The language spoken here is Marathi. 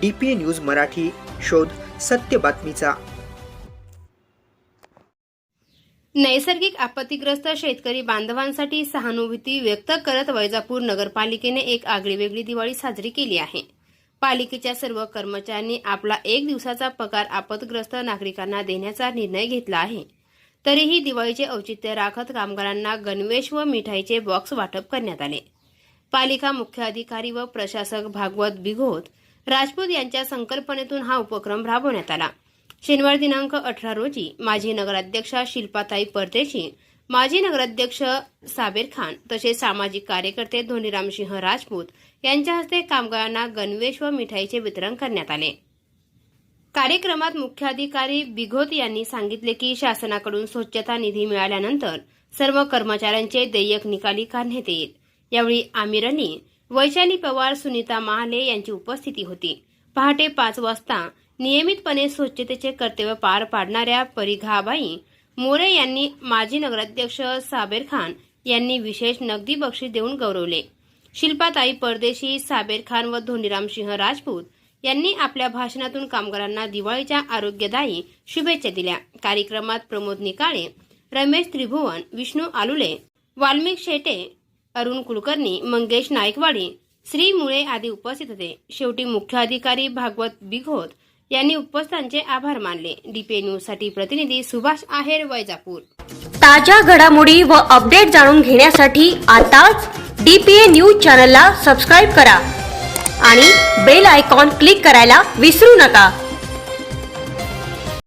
डी पी न्यूज मराठी शोध सत्य बातमीचा. नैसर्गिक आपत्तीग्रस्त शेतकरी बांधवांसाठी सहानुभूती व्यक्त करत वैजापूर नगरपालिकेने एक आगळीवेगळी दिवाळी साजरी केली आहे. पालिकेच्या सर्व कर्मचाऱ्यांनी आपला एक दिवसाचा पगार आपत्ग्रस्त नागरिकांना देण्याचा निर्णय घेतला आहे. तरीही दिवाळीचे औचित्य राखत कामगारांना गणवेश व मिठाईचे बॉक्स वाटप करण्यात आले. पालिका मुख्य अधिकारी व प्रशासक भागवत बिघोत राजपूत यांच्या संकल्पनेतून हा उपक्रम राबवण्यात आला. शनिवार दिनांक अठरा रोजी माजी नगराध्यक्षा शिल्पाताई परदेशी माजी नगराध्यक्ष साबेर खान तसेच सामाजिक कार्यकर्ते धोनीरामसिंह राजपूत यांच्या हस्ते कामगारांना गणवेश व मिठाईचे वितरण करण्यात आले. कार्यक्रमात मुख्याधिकारी बिघोत यांनी सांगितले की शासनाकडून स्वच्छता निधी मिळाल्यानंतर सर्व कर्मचाऱ्यांचे देयक निकाली काढण्यात येईल. यावेळी आमिर अली वैशाली पवार सुनीता महाले यांची उपस्थिती होती. पहाटे पाच वाजता नियमितपणे स्वच्छतेचे कर्तव्य पार पाडणाऱ्या परिघाबाई मोरे यांनी माजी नगराध्यक्ष साबेर खान यांनी विशेष नगदी बक्षीस देऊन गौरवले. शिल्पाताई परदेशी साबेर खान व धोनीरामसिंह राजपूत यांनी आपल्या भाषणातून कामगारांना दिवाळीच्या आरोग्यदायी शुभेच्छा दिल्या. कार्यक्रमात प्रमोद निकाळे रमेश त्रिभुवन विष्णू आलुले वाल्मिक शेटे अरुण कुलकर्णी मंगेश नाईकवाडी श्री मुळे आदी उपस्थित होते. शेवटी मुख्याधिकारी भागवत बिघोत यांनी उपस्थितांचे आभार मानले. डीपी न्यूजसाठी प्रतिनिधी सुभाष आहेर वैजापूर. ताज्या घडामोडी व अपडेट जाणून घेण्यासाठी आताच डीपीए न्यूज चॅनलला सबस्क्राईब करा आणि बेल आयकॉन क्लिक करायला विसरू नका.